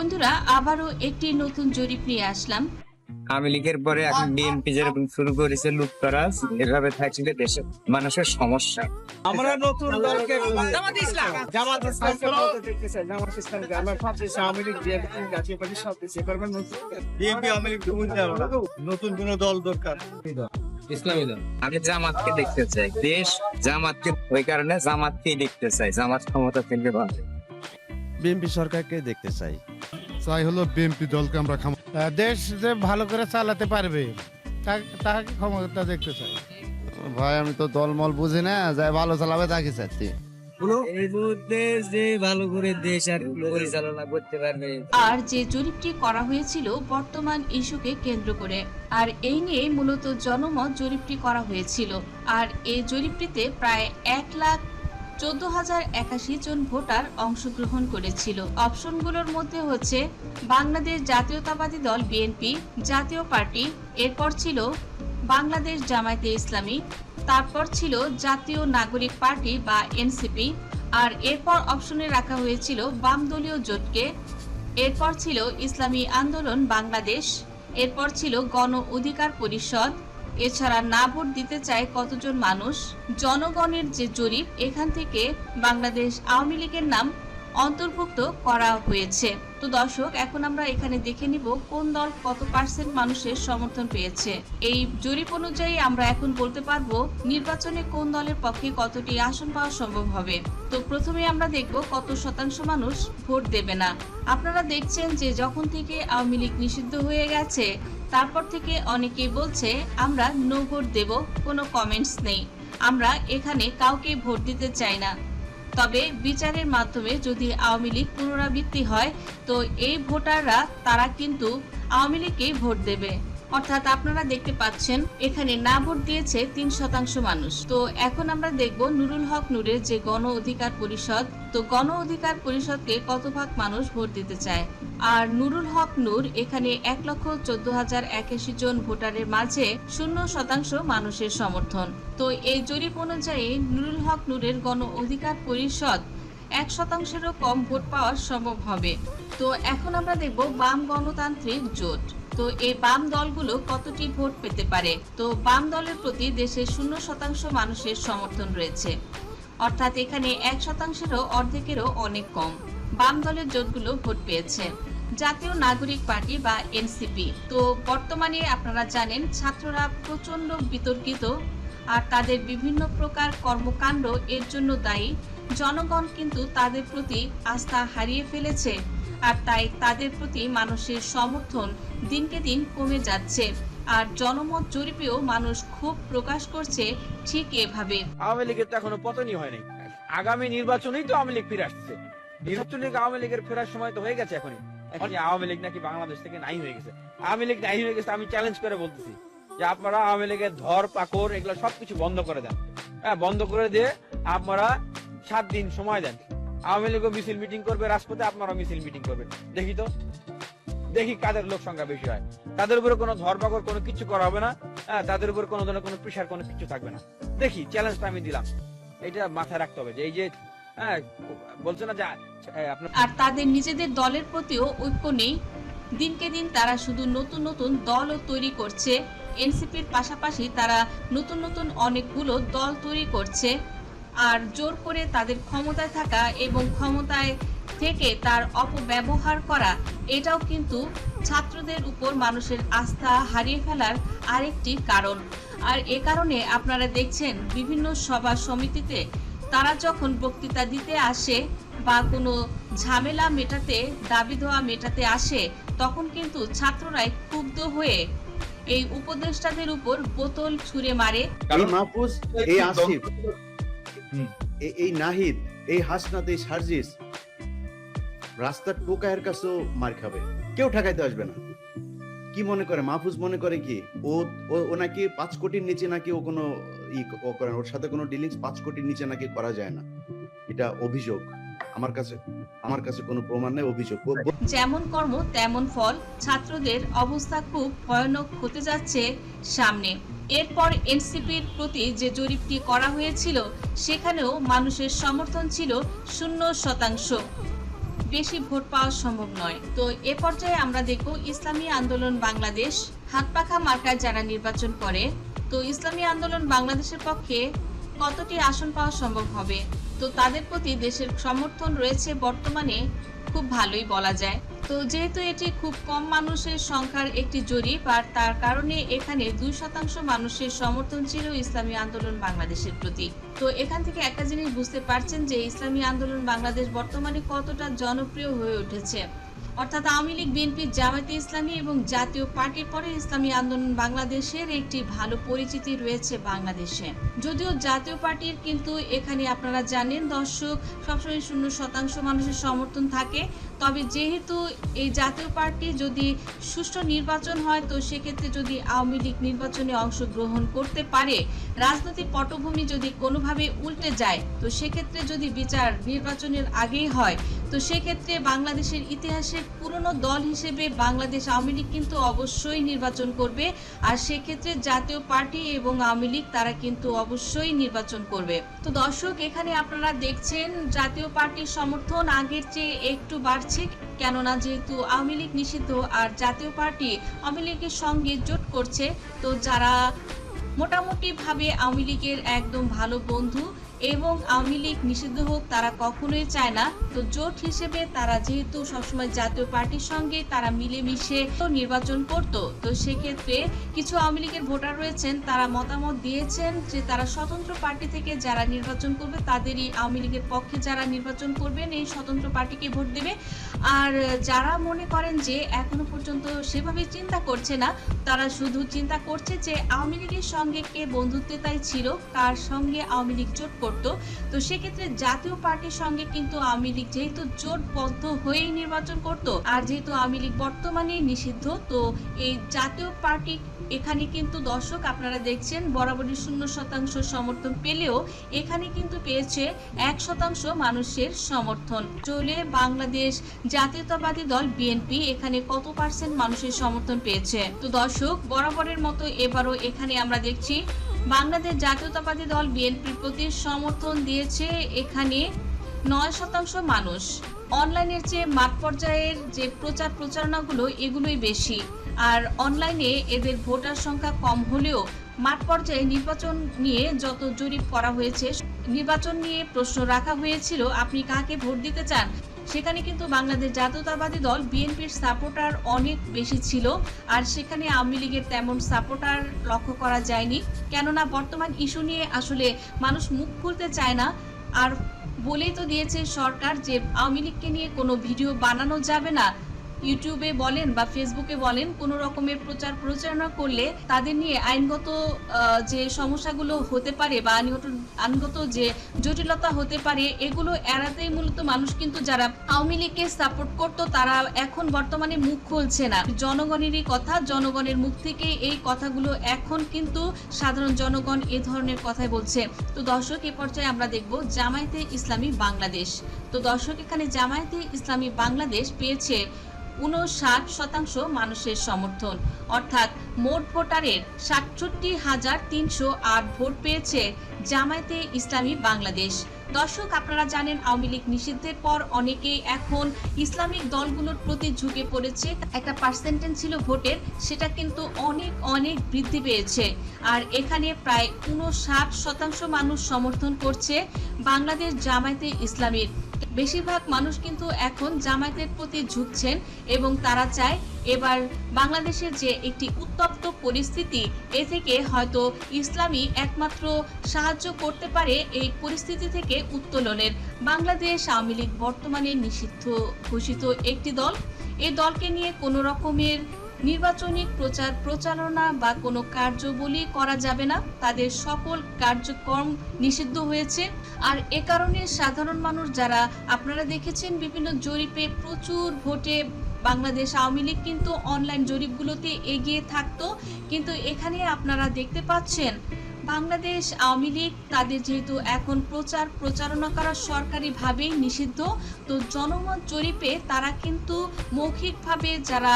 বন্ধুরা আবারও একটি নতুন জরিপ নিয়ে আসলাম। আওয়ামী লীগের পরে এখন বিএনপি যেরকম শুরু করেছে লুটতরাজ এভাবে থাকলে দেশের মানুষের সমস্যা। আমরা নতুন দলকে জামাত ইসলাম। জামাত দেখতেছি জামাত ইসলামকে আমরা ভাবতেছি আওয়ামী লীগ বিএনপি জাতীয় পার্টি সব কিছু করবেন বিএনপি আওয়ামী লীগ পারব নতুন কোন দল দরকার। আমি জামাতকে দেখতে চাই। দেশ জামাতকে ওই কারণে জামাতকেই দেখতে চাই। জামাত ক্ষমতা ফেললে ভালো। বিএনপি সরকারকে দেখতে চাই। চাই হলো বিএনপি দলকে আমরা খাম। দেশ যে ভালো করে চালাতে পারবে তাহাকে ক্ষমতা দেখতে চাই। ভাই আমি তো দলমল বুঝি না যাই ভালো চালাবে তাকে চাচ্ছি যে ভালো করে দেশ আর পরিচালনা করতে পারবে। আর যে জরিপটি করা হয়েছিল বর্তমান ইস্যুকে কেন্দ্র করে আর এই নিয়ে মূলত জনমত জরিপটি করা হয়েছিল। আর এই জরিপটিতে প্রায় এক লাখ চোদ্দ হাজার একাশি জন ভোটার অংশগ্রহণ করেছিল। অপশনগুলোর মধ্যে হচ্ছে বাংলাদেশ জাতীয়তাবাদী দল বিএনপি জাতীয় পার্টি, এরপর ছিল বাংলাদেশ জামায়াতে ইসলামী, তারপর ছিল জাতীয় নাগরিক পার্টি বা এনসিপি, আর এরপর অপশনে রাখা হয়েছিল বাম দলীয় জোটকে, এরপর ছিল ইসলামী আন্দোলন বাংলাদেশ, এরপর ছিল গণ অধিকার পরিষদ এছাড়া না ভোট দিতে চায় কতজন মানুষ? জনগণের যে জরিপ, এখান থেকে বাংলাদেশ আওয়ামী লীগের নাম অন্তর্ভুক্ত করা হয়েছে। তো দর্শক, এখন আমরা এখানে দেখে নিব কোন দল কত পার্সেন্ট মানুষের সমর্থন পেয়েছে। এই জরিপ অনুযায়ী আমরা এখন বলতে পারব নির্বাচনে কোন দলের পক্ষে কতটি আসন পাওয়া সম্ভব হবে। তো প্রথমে আমরা দেখব কত শতাংশ মানুষ ভোট দেবে না। আপনারা দেখছেন যে যখন থেকে আওয়ামী লীগ নিষিদ্ধ হয়ে গেছে, তারপর থেকে অনেকেই বলছে, আমরা নো ভোট দেব, কোনো কমেন্টস নেই। আমরা এখানে কাউকে ভোট দিতে চাই না। তবে বিচারের মাধ্যমে যদি আওয়ামী লীগ পুনরাবৃত্তি হয়, তো এই ভোটাররা, তারা কিন্তু আওয়ামী লীগকেই ভোট দেবে। অর্থাৎ আপনারা দেখতে পাচ্ছেন, এখানে না ভোট দিয়েছে তিন শতাংশ মানুষ। তো এখন আমরা দেখব নুরুল হক নুরের যে গণ অধিকার পরিষদ, তো গণ অধিকার পরিষদকে কত ভাগ মানুষ ভোট দিতে চায়? আর নুরুল হক নূর এখানে এক লক্ষ চোদ্দ হাজার একাশি জন ভোটারের মাঝে শূন্য শতাংশ মানুষের সমর্থন। তো এই জরিপ অনুযায়ী নুরুল হক নূরের গণ অধিকার পরিষদ এক শতাংশেরও কম ভোট পাওয়া সম্ভব হবে। তো এখন আমরা দেখব বাম গণতান্ত্রিক জোট। তো এই বাম দলগুলো কতটি ভোট পেতে পারে? তো বাম দলের প্রতি দেশের শূন্য শতাংশ মানুষের সমর্থন রয়েছে। অর্থাৎ এখানে এক শতাংশেরও অর্ধেকেরও অনেক কম। বাম দলের জোটগুলো ভোট পেয়েছে। জাতীয় নাগরিক পার্টি বা এনসিপি। তো বর্তমানে আপনারা জানেন, ছাত্ররা প্রচণ্ড বিতর্কিত, আর তাদের বিভিন্ন প্রকার কর্মকাণ্ড এর জন্য দায়ী। জনগণ কিন্তু তাদের প্রতি আস্থা হারিয়ে ফেলেছে আর তাই তাদের প্রতি মানুষের সমর্থন দিনকে দিন কমে যাচ্ছে। আর জনমত জরিপেও মানুষ খুব প্রকাশ করছে ঠিক এভাবে। আওয়ামী লীগের তো এখনও পতনই হয়নি আগামী নির্বাচনেই তো আওয়ামী লীগ ফিরে আসছে। নির্বাচনে আওয়ামী লীগের ফেরার সময় তো হয়ে গেছে এখনই। এখন আওয়ামী লীগ নাকি বাংলাদেশ থেকে নাই হয়ে গেছে। আওয়ামী লীগ নাই হয়ে গেছে আমি চ্যালেঞ্জ করে বলতেছি যে আপনারা আওয়ামী লীগের ধর পাকর এগুলো সবকিছু বন্ধ করে দেন। হ্যাঁ বন্ধ করে দিয়ে আপনারা সাত দিন সময় দেন। আওয়ামী লীগও মিছিল মিটিং করবে, রাজপথে আপনারাও মিছিল মিটিং করবে। দেখি তো। দেখি কাদের লোক সংখ্যা বেশি হয়। তাদের উপরে কোনো ধরপাকড়, কোনো কিছু করা হবে না। হ্যাঁ তাদের উপর কোনো ধরনের কোনো প্রেশার কোনো কিছু থাকবে না। দেখি চ্যালেঞ্জটা আমি দিলাম। এটা মাথায় রাখতে হবে যে এই যে হ্যাঁ বলছে না যে আর তাদের নিজেদের দলের প্রতিও ঐক্য নেই। দিনকে দিন তারা শুধু নতুন নতুন দলও তৈরি করছে। এনসিপির পাশাপাশি তারা নতুন নতুন অনেকগুলো দল তৈরি করছে। আর জোর করে তাদের ক্ষমতায় থাকা এবং ক্ষমতায় থেকে তার অপব্যবহার করা এটাও কিন্তু ছাত্রদের উপর মানুষের আস্থা হারিয়ে ফেলার আরেকটি কারণ। আর এ কারণে আপনারা দেখছেন বিভিন্ন সভা সমিতিতে তারা যখন বক্তৃতা দিতে আসে বা কোনো ঝামেলা মেটাতে দাবি দেওয়া মেটাতে আসে তখন কিন্তু ছাত্ররাই ক্ষুব্ধ হয়ে এই উপদেষ্টাদের উপর বোতল ছুঁড়ে মারে। এই মাহফুজ এই আসিফ এই নাহিদ, এই হাসনাত, এই সার্জিস, রাস্তার টোকায়ের কাছেও মার খাবে। কেউ ঠেকাইতে আসবে না। কি মনে করে? মাহফুজ মনে করে কি? ও ও- নাকি পাঁচ কোটির নিচে নাকি ও কোনো ই করে ওর সাথে কোনো ডিলিংস পাঁচ কোটির নিচে নাকি করা যায় না। এটা অভিযোগ। আমার কাছে আমার কাছে কোনো প্রমাণ নেই, অভিযোগ যেমন কর্ম, তেমন ফল। ছাত্রদের অবস্থা খুব ভয়ানক হতে যাচ্ছে সামনে। এরপর এনসিপির প্রতি যে জরিপটি করা হয়েছিল, সেখানেও মানুষের সমর্থন ছিল শূন্য শতাংশ। বেশি ভোট পাওয়া সম্ভব নয়। তো এ পর্যায়ে আমরা দেখব ইসলামী আন্দোলন বাংলাদেশ হাতপাখা মার্কায় যারা নির্বাচন করে, তো ইসলামী আন্দোলন বাংলাদেশের পক্ষে কতটি আসন পাওয়া সম্ভব হবে? তো তাদের প্রতি দেশের সমর্থন রয়েছে বর্তমানে, খুব ভালোই বলা যায়। তো যেহেতু এটি খুব কম মানুষের সংখ্যার একটি জরিপ, আর তার কারণে এখানে দুই শতাংশ মানুষের সমর্থন ছিল ইসলামী আন্দোলন বাংলাদেশের প্রতি। তো এখান থেকে একটা জিনিস বুঝতে পারছেন যে ইসলামী আন্দোলন বাংলাদেশ বর্তমানে কতটা জনপ্রিয় হয়ে উঠেছে। অর্থাৎ আওয়ামী লীগ, বিএনপি, জামায়াতে ইসলামী এবং জাতীয় পার্টির পরে ইসলামী আন্দোলন বাংলাদেশের একটি ভালো পরিচিতি রয়েছে বাংলাদেশে। যদিও জাতীয় পার্টির কিন্তু এখানে আপনারা জানেন দর্শক, সবসময় শূন্য শতাংশ মানুষের সমর্থন থাকে। তবে যেহেতু এই জাতীয় পার্টি যদি সুষ্ঠু নির্বাচন হয়, তো সেক্ষেত্রে যদি আওয়ামী লীগ নির্বাচনে অংশগ্রহণ করতে পারে, রাজনৈতিক পটভূমি যদি কোনোভাবে উল্টে যায়, তো সেক্ষেত্রে যদি বিচার নির্বাচনের আগেই হয় তো সেক্ষেত্রে বাংলাদেশের ইতিহাসের পুরনো দল হিসেবে বাংলাদেশ আওয়ামী লীগ কিন্তু অবশ্যই নির্বাচন করবে। আর সেক্ষেত্রে জাতীয় পার্টি এবং আওয়ামী লীগ, তারা কিন্তু অবশ্যই নির্বাচন করবে। তো দর্শক, এখানে আপনারা দেখছেন, জাতীয় পার্টির সমর্থন আগের চেয়ে একটু বাড়ছে, কেননা যেহেতু আওয়ামী লীগ নিষিদ্ধ আর জাতীয় পার্টি আওয়ামী লীগের সঙ্গে জোট করছে, তো যারা মোটামুটি ভাবে আওয়ামী লীগের একদম ভালো বন্ধু এবং আওয়ামী লীগ নিষিদ্ধ হোক, তারা কখনোই চায় না। তো জোট হিসেবে তারা যেহেতু সবসময় জাতীয় পার্টির সঙ্গে তারা মিলেমিশে নির্বাচন করত, তো সেক্ষেত্রে কিছু আওয়ামী লীগের ভোটার রয়েছেন, তারা মতামত দিয়েছেন যে তারা স্বতন্ত্র পার্টি থেকে যারা নির্বাচন করবে, তাদেরই আওয়ামী লীগের পক্ষে যারা নির্বাচন করবেন, এই স্বতন্ত্র পার্টিকে ভোট দেবে। আর যারা মনে করেন যে এখনও পর্যন্ত সেভাবে চিন্তা করছে না, তারা শুধু চিন্তা করছে যে আওয়ামী লীগের সঙ্গে কে বন্ধুত্বতাই ছিল, কার সঙ্গে আওয়ামী লীগ জোট করত। তো সেক্ষেত্রে জাতীয় পার্টির সঙ্গে কিন্তু আওয়ামী লীগ যেহেতু জোটবদ্ধ হয়েই নির্বাচন করত, আর যেহেতু আওয়ামী লীগ বর্তমানে নিষিদ্ধ, তো এই জাতীয় পার্টি এখানে কিন্তু দর্শক আপনারা দেখছেন, বরাবরই শূন্য শতাংশ সমর্থন পেলেও এখানে কিন্তু পেয়েছে এক শতাংশ মানুষের সমর্থন। চলে বাংলাদেশ জাতীয়তাবাদী দল বিএনপি এখানে কত পার্সেন্ট মানুষের সমর্থন পেয়েছে? তো দর্শক, বরাবরের মতো এবারও এখানে আমরা দেখছি, বাংলাদেশ জাতীয়তাবাদী দল বিএনপির প্রতি সমর্থন দিয়েছে এখানে নয় শতাংশ মানুষ। অনলাইনের চেয়ে মাঠ পর্যায়ের যে প্রচার প্রচারণাগুলো, এগুলোই বেশি। আর অনলাইনে এদের ভোটার সংখ্যা কম হলেও মাঠ পর্যায়ে নির্বাচন নিয়ে যত জরিপ করা হয়েছে, নির্বাচন নিয়ে প্রশ্ন রাখা হয়েছিল, আপনি কাকে ভোট দিতে চান? সেখানে কিন্তু বাংলাদেশ জাতীয়তাবাদী দল, বিএনপির সাপোর্টার অনেক বেশি ছিল, আর সেখানে আওয়ামী লীগের তেমন সাপোর্টার লক্ষ্য করা যায়নি। কেননা বর্তমান ইস্যু নিয়ে আসলে মানুষ মুখ খুলতে চায় না। আর বলেই তো দিয়েছে সরকার যে আওয়ামী লীগকে নিয়ে কোনো ভিডিও বানানো যাবে না। ইউটিউবে বলেন বা ফেসবুকে বলেন, কোনো রকমের প্রচার প্রচারণা করলে তাদের নিয়ে আইনগত যে সমস্যাগুলো হতে পারে বা আইনগত আইনগত যে জটিলতা হতে পারে, এগুলো এড়াতেই মূলত মানুষ কিন্তু যারা আওয়ামী লীগকে সাপোর্ট করতো, তারা এখন বর্তমানে মুখ খুলছে না। জনগণেরই কথা, জনগণের মুখ থেকে এই কথাগুলো এখন কিন্তু সাধারণ জনগণ এ ধরনের কথাই বলছে। তো দর্শক, এ পর্যায়ে আমরা দেখব জামায়াতে ইসলামী বাংলাদেশ। তো দর্শক, এখানে জামায়াতে ইসলামী বাংলাদেশ পেয়েছে উনষাট শতাংশ মানুষের সমর্থন। অর্থাৎ মোট ভোটারের সাতষট্টি হাজার তিনশো আট ভোট পেয়েছে জামায়াতে ইসলামী বাংলাদেশ। দর্শক, আপনারা জানেন, আওয়ামী লীগ নিষিদ্ধের পর অনেকেই এখন ইসলামিক দলগুলোর প্রতি ঝুঁকে পড়েছে। একটা পার্সেন্টেজ ছিল ভোটের, সেটা কিন্তু অনেক অনেক বৃদ্ধি পেয়েছে। আর এখানে প্রায় উনষাট শতাংশ মানুষ সমর্থন করছে বাংলাদেশ জামায়াতে ইসলামীর। বেশিরভাগ মানুষ কিন্তু এখন জামায়াতের প্রতি ঝুঁকছেন এবং তারা চায় এবার বাংলাদেশের যে একটি উত্তপ্ত পরিস্থিতি, এ থেকে হয়তো ইসলামী একমাত্র সাহায্য করতে পারে এই পরিস্থিতি থেকে উত্তোলনের। বাংলাদেশ আওয়ামী লীগ বর্তমানে নিষিদ্ধ ঘোষিত একটি দল। এই দলকে নিয়ে কোনো রকমের নির্বাচনী প্রচার, প্রচারণা বা কোনো কার্যবলী করা যাবে না। তাদের সকল কার্যক্রম নিষিদ্ধ হয়েছে। আর এ কারণে সাধারণ মানুষ যারা, আপনারা দেখেছেন বিভিন্ন জরিপে প্রচুর ভোটে বাংলাদেশ আওয়ামী লীগ কিন্তু অনলাইন জরিপগুলোতে এগিয়ে থাকতো। কিন্তু এখানে আপনারা দেখতে পাচ্ছেন, বাংলাদেশ আওয়ামী লীগ তাদের যেহেতু এখন প্রচার, প্রচারণা করা সরকারিভাবেই নিষিদ্ধ। তো জনমত জরিপে তারা কিন্তু মৌখিকভাবে যারা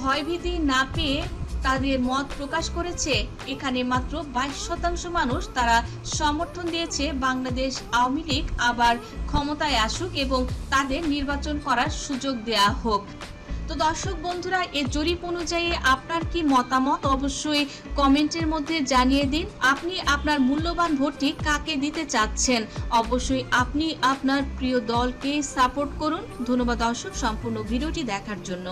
ভয়ভীতি না পেয়ে তাদের মত প্রকাশ করেছে। এখানে মাত্র বাইশ শতাংশ মানুষ তারা সমর্থন দিয়েছে বাংলাদেশ আওয়ামী লীগ আবার ক্ষমতায় আসুক এবং তাদের নির্বাচন করার সুযোগ দেয়া হোক। তো দর্শক বন্ধুরা এই জরিপ অনুযায়ী আপনার কি মতামত অবশ্যই কমেন্টের মধ্যে জানিয়ে দিন। আপনি আপনার মূল্যবান ভোটটি কাকে দিতে চাচ্ছেন? অবশ্যই আপনি আপনার প্রিয় দলকে সাপোর্ট করুন। ধন্যবাদ দর্শক, সম্পূর্ণ ভিডিওটি দেখার জন্য।